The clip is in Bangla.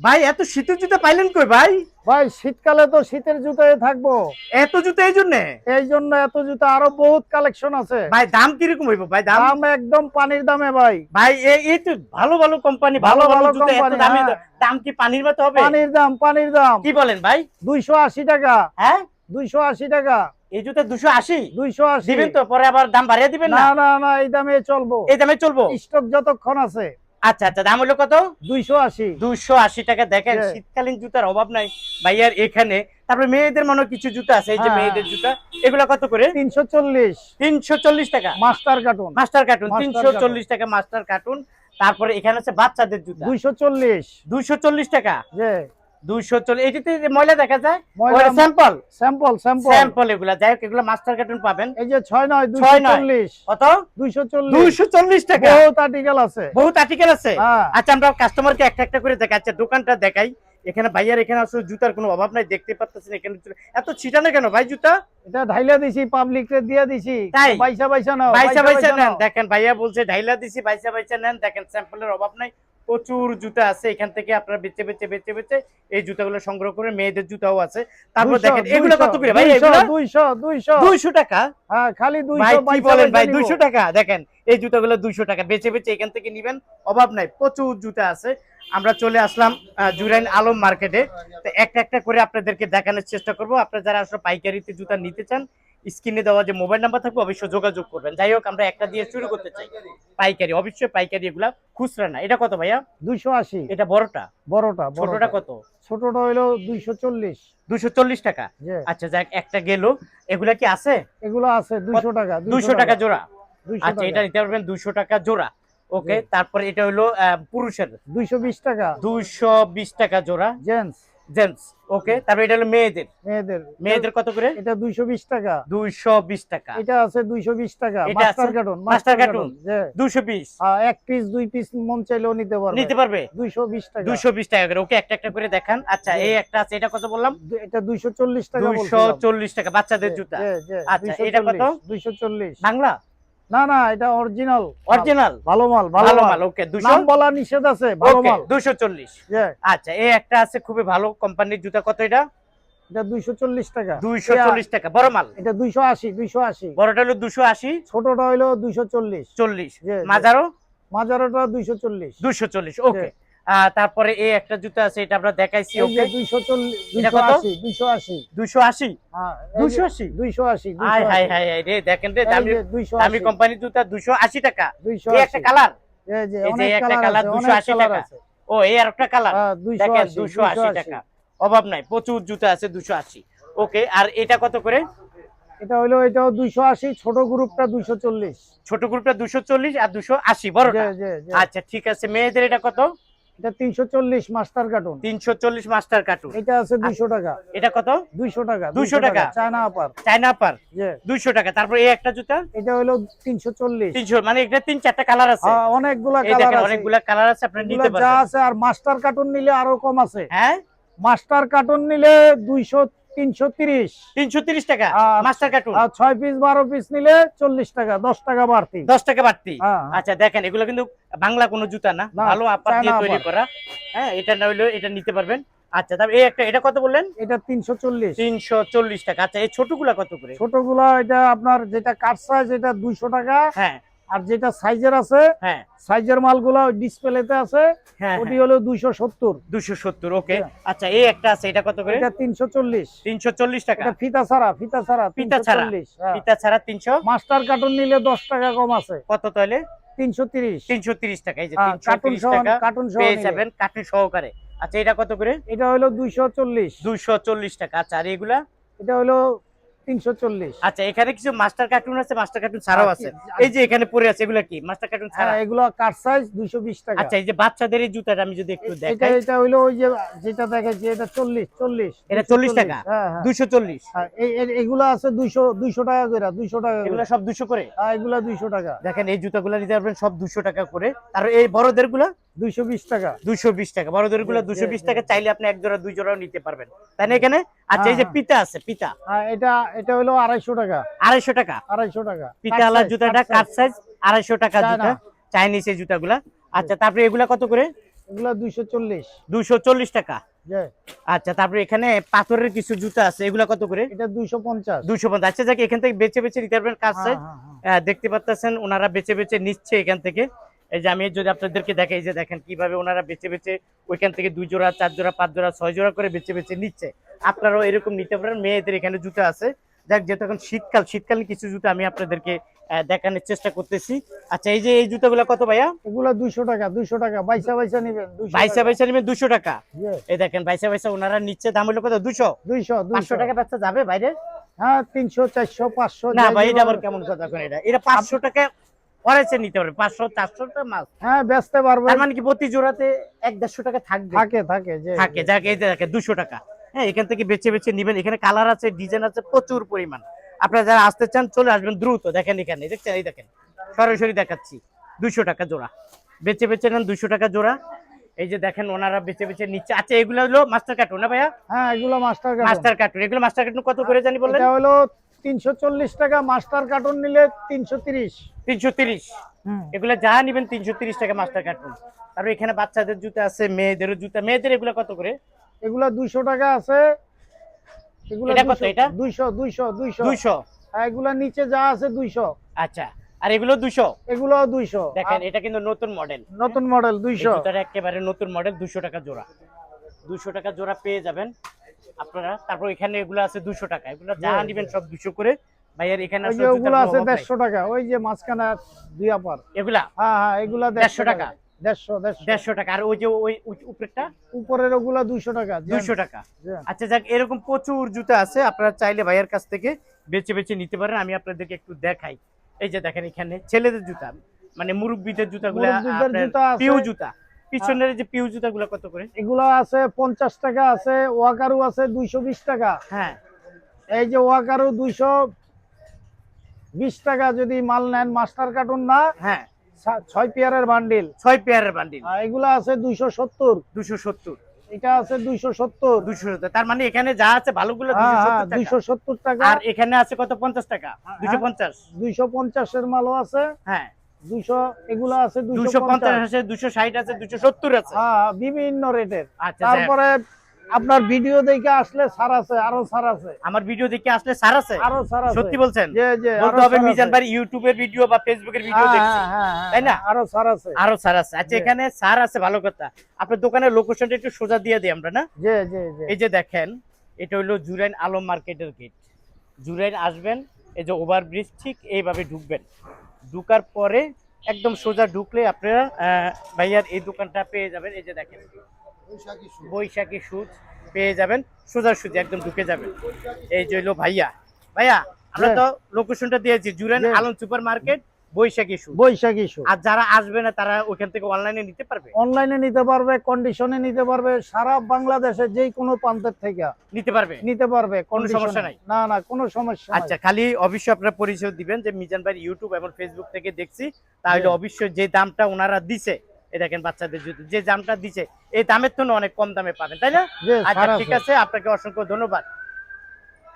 ভাই এত শীতের জুতা পাইলেন কই ভাই? ভাই শীতকালে তো শীতের জুতায় থাকব। এত জুতা এই জন্য? এই জন্য এত জুতা আরও বহুত কালেকশন আছে। ভাই দাম কীরকম হইব ভাই দাম? দাম একদম পানির দামে ভাই। ভাই এই তো ভালো ভালো কোম্পানি ভালো ভালো জুতা এত দামি হ্যাঁ। দাম কি পানির মতো হবে? পানির দাম পানির দাম। কি বলেন ভাই? দুইশো আশি টাকা। হ্যাঁ? দুইশো আশি টাকা। এই জুতা দুশো আশি? দুইশো আশি। দিবেন তো পরে আবার দাম বাড়িয়ে দিবেন না না না এই দামে চলবো। এই দামে চলবো? স্টক যতক্ষণ আছে। আচ্ছা আচ্ছা দাম হলো কত? দুইশো আশি। দুইশো আশি টাকা। দেখেন হ্যাঁ। শীতকালীন জুতার অভাব নাই। ভাইয়ার এখানে তারপরে মেয়েদের মনে হয় কিছু জুতা আছে এই যে হ্যাঁ। মেয়েদের জুতা। এগুলা কত করে? তিনশো চল্লিশ। তিনশো চল্লিশ টাকা। Master carton. মাস্টার কার্টুন তিনশো চল্লিশ টাকা মাস্টার কার্টুন। তারপরে এখানে আছে বাচ্চাদের জুতা। দুইশো চল্লিশ। দুইশো চল্লিশ টাকা। যে দুইশো চল্লিশ এটিতে যে ময়লা দেখা যায় ময়লা- স্যাম্পল স্যাম্পল স্যাম্পল স্যাম্পল এগুলা যাই হোক এগুলো মাস্টার কার্টুন পাবেন। এই যে ছয় নয় দুইশো ছয় নয়। চল্লিশ। কত? দুইশো চল্লিশ। দুইশো চল্লিশ টাকা। বহুত আর্টিকেল আছে। বহুত আর্টিকেল আছে। হ্যাঁ। আচ্ছা আমরা কাস্টমারকে একটা একটা করে দেখাই। আচ্ছা দোকানটা দেখাই। এখানে ভাইয়ার এখানে আসলে জুতার কোনো অভাব নাই দেখতে পাচ্ছেন এখানে এত ছিটানো কেন ভাই জুতা? এটা ঢাইলা দিছি পাবলিক দিয়ে দিছি। পয়সা পয়সা নাও বাইসা বাইসা নেন। দেখেন ভাইয়া বলছে ঢাইলা দিছি বাইসা বাইসা নেন। দেখেন স্যাম্পলের অভাব নাই। প্রচুর জুতা আছে এখান থেকে আপনারা বেচে বেচে বেচে বেচে এই জুতাগুলো সংগ্রহ করে মেয়েদের জুতাও আছে। তারপর দেখেন এগুলো কত করে ভাই? এগুলো 200 200 দুইশো টাকা? হ্যাঁ খালি ভাই 200 কি বলেন ভাই দুইশো টাকা? দেখেন এই জুতাগুলো দুইশো টাকা। বেচে বেচে এখান থেকে নিবেন অভাব নাই প্রচুর জুতা আছে। আমরা চলে আসলাম জুরাইন আলম মার্কেটে। তো একটা একটা করে আপনাদেরকে দেখানোর চেষ্টা করব। আপনারা যারা আসলে পাইকারিতে জুতা নিতে চান স্ক্রিনে দেওয়া যে মোবাইল নাম্বার থাকবে অবশ্যই যোগাযোগ করবেন। যাই হোক আমরা একটা দিয়ে শুরু করতে চাই। পাইকারি অবশ্যই পাইকারি এগুলা। খুচরা না। এটা কত ভাইয়া? 280 এটা বড়টা? বড়টা ছোটটা কত? ছোটটা হলো 240 দুশো চল্লিশ টাকা? আচ্ছা যাক একটা গেল। এগুলা কি আছে? এগুলো আছে 200 টাকা দুইশো টাকা জোড়া? আচ্ছা এটা নিতে পারবেন দুশো টাকা জোড়া। ওকে তারপরে এটা হলো পুরুষের। 220 টাকা। দুইশো বিশ টাকা জোড়া। জেন্টস। জেন্টস ওকে তারপরে এটা হলো মেয়েদের। মেয়েদের। মেয়েদের কত করে? এটা 220 টাকা। দুইশো বিশ টাকা। এটা আছে 220 টাকা। মাস্টার? Carton master carton? যে দুইশো বিশ। এক পিস দুই পিস মন চাইলেও নিতে পারবে। নিতে পারবে? 220 টাকা। দুইশো বিশ টাকা করে। ওকে একটা একটা করে দেখান। আচ্ছা এই একটা আছে এটা কত বললাম? এটা 240 টাকা দুইশো বলছিলাম চল্লিশ টাকা বাচ্চাদের জুতা। আচ্ছা, এটা কত? 240 বাংলা? না না এটা অরিজিনাল অরিজিনাল ভালো মাল ভালো মাল। ওকে নাম বলা নিষেধ আছে ভালো মাল। দুশো চল্লিশ। যে আচ্ছা এই একটা আছে খুবই ভালো কোম্পানির জুতা কত এটা? এটা 240 টাকা। দুইশো চল্লিশ টাকা বড় মাল? এটা 280 280 বড়টা হলো দুশো আশি। ছোটটা হলো 240 চল্লিশ। মাজারো জি। মাজারও মাজারটা 240 দুশো চল্লিশ। ওকে তারপরে এই একটা জুতা আছে এটা আমরা দেখাইছি ওকে? 240 এটা কত? 280 280 আশি। হ্যাঁ এই যে দুশো আশি? 280 হাই হাই হাই হাই রে দেখেন রে দামি দামি কোম্পানির জুতা দুশো আশি টাকা। এই একটা কালার? এই যে অনেক একটা কালার 280 টাকা। ও এই আর একটা কালার? হ্যাঁ দেখেন 280 দুশো আশি। টাকা। অভাব নাই প্রচুর জুতা আছে দুশো আশি। ওকে আর এটা কত করে? এটা হলো এটাও 280 ছোট গ্রুপটা 240 ছোট গ্রুপটা দুশো চল্লিশ আর দুশো আশি বড়টা। আচ্ছা ঠিক আছে মেয়েদের এটা কত? এটা 340 মাস্টার কার্টুন। তিনশো চল্লিশ মাস্টার কার্টুন। এটা আছে 200 টাকা। এটা কত? 200 টাকা 200 টাকা। চায়না আপার চায়না পার যে দুইশো টাকা। তারপর এই একটা জুতা? এটা হলো 340 তিনশো মানে এটা তিন চারটা কালার আছে। হ্যাঁ, অনেকগুলা কালার আছে। অনেকগুলা কালার আছে আপনি যা আছে আর মাস্টার কার্টুন নিলে আরও কম আছে। হ্যাঁ? মাস্টার কার্টুন নিলে 200 330 তিনশো তিরিশ টাকা? মাস্টার কার্টুন আর 6 পিস 12 পিস নিলে 40 টাকা 10 টাকা বাড়তি। দশ টাকা বাড়তি? আচ্ছা দেখেন এগুলো কিন্তু বাংলা কোনো জুতা না। ভালো আপার দিয়ে তৈরি করা। হ্যাঁ এটা না হইলেও এটা নিতে পারবেন। আচ্ছা এই একটা এটা কত বললেন? এটা 340 তিনশো চল্লিশ টাকা। আচ্ছা এই ছোটগুলা কত করে? ছোটগুলা এটা আপনার যেটা কাট সাইজ এটা 200 টাকা। হ্যাঁ। আর যেটা সাইজের আছে হ্যাঁ। সাইজের মালগুলা ডিসপ্লেতে আছে হ্যাঁ ওটি হলো 270 দুশো সত্তর ওকে। হ্যাঁ। আচ্ছা এই একটা আছে এটা কত করে? এটা 340 তিনশো চল্লিশ টাকা। এটা ফিতা ছাড়া ফিতা ছাড়া ফিতা ছাড়া। 340 হ্যাঁ। ছাড়া তিনশো? মাস্টার কার্টুন নিলে 10 টাকা কম আছে। কত তাহলে? 330 তিনশো তিরিশ টাকা এই যে হ্যাঁ, তিনশো কার্টুন তিরিশ সহ টাকা কার্টুন সহ পেয়ে। যাবেন কার্টুন সহকারে। আচ্ছা এটা কত করে? এটা হলো 240 দুইশো চল্লিশ টাকা। আচ্ছা আর এগুলা? এটা হলো 340 আচ্ছা এখানে কিছু মাস্টার কার্টুন আছে মাস্টার কার্টুন ছাড়াও আছে। এই যে এখানে পড়ে আছে এগুলা কি? মাস্টার কার্টুন ছাড়া? হ্যাঁ এগুলো কাট সাইজ 220 টাকা। আচ্ছা এই যে বাচ্চাদের এই জুতাটা আমি যদি একটু এটা এটা হলো ওই যে যেটা দেখে যে এটা 40 40 এটা 40 টাকা? হ্যাঁ হ্যাঁ। দুইশো চল্লিশ? হ্যাঁ, এই এই- এগুলো আছে 200 200 টাকা করে 200 টাকা এগুলো সব দুশো করে? হ্যাঁ এগুলা 200 টাকা। দেখেন এই জুতাগুলো নিতে পারবেন সব দুশো টাকা করে। আর এই বড়দেরগুলা 220 টাকা। জি। চাইলে আপনি এক জোড়া দুই জোড়াও নিতে পারবেন। তাই না এখানে? আচ্ছা এই যে হ্যাঁ, পিতা আছে পিতা। আর এটা এটা হলো 250 টাকা। আড়াইশো টাকা। 250 টাকা। পিতা জুতাটা কাট সাইজ আড়াইশো টাকা জুতা। চাইনিজ এই জুতাগুলা। আচ্ছা তারপরে এগুলা কত করে? এগুলা দুইশো চল্লিশ। দুশো চল্লিশ টাকা। আচ্ছা তারপরে এখানে পাথরের কিছু জুতা আছে এগুলা কত করে? এটা দুইশো পঞ্চাশ। দুশো পঞ্চাশ। আচ্ছা যাক এখান থেকে বেচে বেচে নিতে পারবেন কাজ হ্যাঁ, হ্যাঁ, হ্যাঁ। আহ, দেখতে পাচ্ছেন ওনারা বেচে বেচে নিচ্ছে এখান থেকে। এই যে আমি যদি আপনাদেরকে দেখাই যে দেখেন কীভাবে ওনারা বেচে বেচে ওইখান থেকে দুই জোড়া চার জোড়া পাঁচ জোড়া ছয় জোড়া করে বেচে বেচে নিচ্ছে। আপনারাও এরকম নিতে পারেন। মেয়েদের এখানে জুতো আছে। যাক যেহেতু এখন শীতকাল শীতকালীন কিছু জুতো আমি আপনাদেরকে দেখানোর চেষ্টা করতেছি। আচ্ছা এই যে এই জুতোগুলো কত ভাইয়া? এগুলা দুইশো টাকা দুইশো টাকা। বাইসা বাইসা নিবেন বাইসা বাইসা নেবেন দুশো টাকা? এই দেখেন বাইসা বাইসা ওনারা নিচ্ছে। দাম হলো কত? দুশো দুইশো পাঁচশো টাকা বাচ্চা যাবে বাইরে? হ্যাঁ তিনশো চারশো পাঁচশো না ভাই এটা আবার কেমন কথা এটা? এটা পাঁচশো টাকা নিতে পারবে। পাঁচশো চারশো টাকা মাছ। হ্যাঁ বেচতে পারবেন তার মানে কি প্রতি জোড়াতে এক দেড়শো টাকা থাকবে? থাকে থাকে যে থাকে যাক দেখে দুশো টাকা। হ্যাঁ এখান থেকে বেছে বেছে নিবেন। এখানে কালার আছে ডিজাইন আছে প্রচুর পরিমাণ। আপনারা যারা আসতে চান চলে আসবেন দ্রুত। দেখেন এখানে দেখছেন এই দেখেন। সরাসরি দেখাচ্ছি দুশো টাকা জোড়া। বেচে বেচে নেন দুশো টাকা জোড়া। এই যে দেখেন ওনারা বেচে বেচে নিচ্ছে। আচ্ছা এগুলো হলো মাস্টার কার্টুন না ভাইয়া? হ্যাঁ এগুলো মাস্টার মাস্টার কার্টুন। এগুলো মাস্টার কার্টুন কত করে জানি বললেন? হলো তিনশো চল্লিশ টাকা মাস্টার কার্টুন নিলে তিনশো তিরিশ। তিনশো তিরিশ। এগুলো যা নিবেন তিনশো তিরিশ টাকা মাস্টার কার্টুন। আর এখানে বাচ্চাদের জুতা আছে মেয়েদেরও জুতা। মেয়েদের এগুলো কত করে? এগুলা দুইশো টাকা আছে। এগুলা এটা কত এটা? দুইশো দুইশো দুইশো। দুইশো। হ্যাঁ, এগুলা নিচে যা আছে দুইশো। আচ্ছা আর এগুলো দুশো এগুলো দুইশো। দেখেন এটা কিন্তু নতুন মডেল নতুন মডেল দুইশো। একেবারে নতুন মডেল দুশো টাকা জোড়া। দুশো টাকা জোড়া পেয়ে যাবেন। আপনারা তারপর এখানে এগুলো আছে দুশো টাকা। এগুলো যা জি। নিবেন সব দুশো করে। ভাইয়ার এখানে ওগুলো আছে দেড়শো টাকা ওই যে মাঝখানে দুই আপার। এগুলা? হ্যাঁ হ্যাঁ এগুলা দেড়শো টাকা? দেড়শো আর ওই যে ওই উপরেরটা? উপরের ওগুলা দুইশো টাকা দুশো টাকা। আচ্ছা যাক এরকম প্রচুর জুতা আছে। আপনারা চাইলে ভাইয়ের কাছ থেকে বেছে বেছে নিতে পারেন। আমি আপনাদেরকে একটু দেখাই। এই যে দেখেন এখানে ছেলেদের জুতা মানে মুরব্বীদের জুতাগুলো জুতা। পিউ জুতা। পিছনের যে পিউ জুতাগুলো কত করে? এগুলো আছে পঞ্চাশ টাকা আছে ওয়াকারু আছে দুইশো বিশ টাকা। হ্যাঁ। এই যে ওয়াকারু দুইশো বিশ টাকা যদি মাল নেন মাস্টার কার্টুন না হ্যাঁ। ছয় পেয়ারের বান্ডিল। ছয় পেয়ারের বান্ডিল। এগুলা আছে দুইশো সত্তর। দুশো সত্তর। এটা আছে দুইশো সত্তর। দুশো সত্তর। তার মানে এখানে যা আছে ভালোগুলো হ্যাঁ দুশো হ্যাঁ টাকা। দুইশো সত্তর টাকা। আর এখানে আছে কত? পঞ্চাশ টাকা? দুশো পঞ্চাশ। দুইশো পঞ্চাশের মালও আছে। হ্যাঁ। এগুলো আছে দুশো পঞ্চাশ। পঞ্চাশ আছে দুশো ষাট আছে দুশো সত্তর আছে। হ্যাঁ বিভিন্ন রেটের। আচ্ছা তারপরে আপনার ভিডিও দেখে আসলে আছে আরও আছে। আমার ভিডিও দেখে আসলে সার আছে? আরও আছে। সত্যি বলছেন? যে যে বলতে হবে মিজান ভাই ইউটিউবের ভিডিও বা ফেসবুকের ভিডিও হ্যাঁ, দেখছি। হ্যাঁ, হ্যাঁ, হ্যাঁ, তাই না? আরও ছাড় আছে। আরও সার আছে। আচ্ছা এখানে সার আছে ভালো কথা। আপনার দোকানের লোকেশনটা একটু সোজা দিয়ে দিই আমরা না? জি জি জি। এই যে দেখেন এটা হলো জুরাইন আলম মার্কেটের গেট জুরাইন আসবেন এই যে ওভার ব্রিজ ঠিক এইভাবে ঢুকবেন। ঢুকার পরে একদম সোজা ঢুকলে আপনারা আহ, ভাইয়ার এই দোকানটা পেয়ে যাবেন। এই যে দেখেন বৈশাখী সুচ পেয়ে যাবেন সোজা সুজি একদম ঢুকে যাবেন। এই যে হলো ভাইয়া। ভাইয়া আমরা হ্যাঁ। তো লোকেশনটা দিয়েছি Juren Alam super market Baishakhi shoe আর যারা আসবে না তারা ওইখান থেকে অনলাইনে নিতে পারবে? অনলাইনে নিতে পারবে কন্ডিশনে নিতে পারবে সারা বাংলাদেশে যে কোনো প্রান্তের থেকে। নিতে পারবে? নিতে পারবে কোনো সমস্যা নাই? না না কোনো সমস্যা আচ্ছা খালি অবশ্যই আপনারা পরিচয় দিবেন যে মিজান ভাই ইউটিউব এবং ফেসবুক থেকে দেখছি। তাহলে অবশ্যই যে দামটা ওনারা দিছে এই দেখেন বাচ্চাদের জুতো যে দামটা দিছে এই দামের তো অনেক কম দামে পাবেন তাই না? আচ্ছা ঠিক আছে আপনাকে অসংখ্য ধন্যবাদ।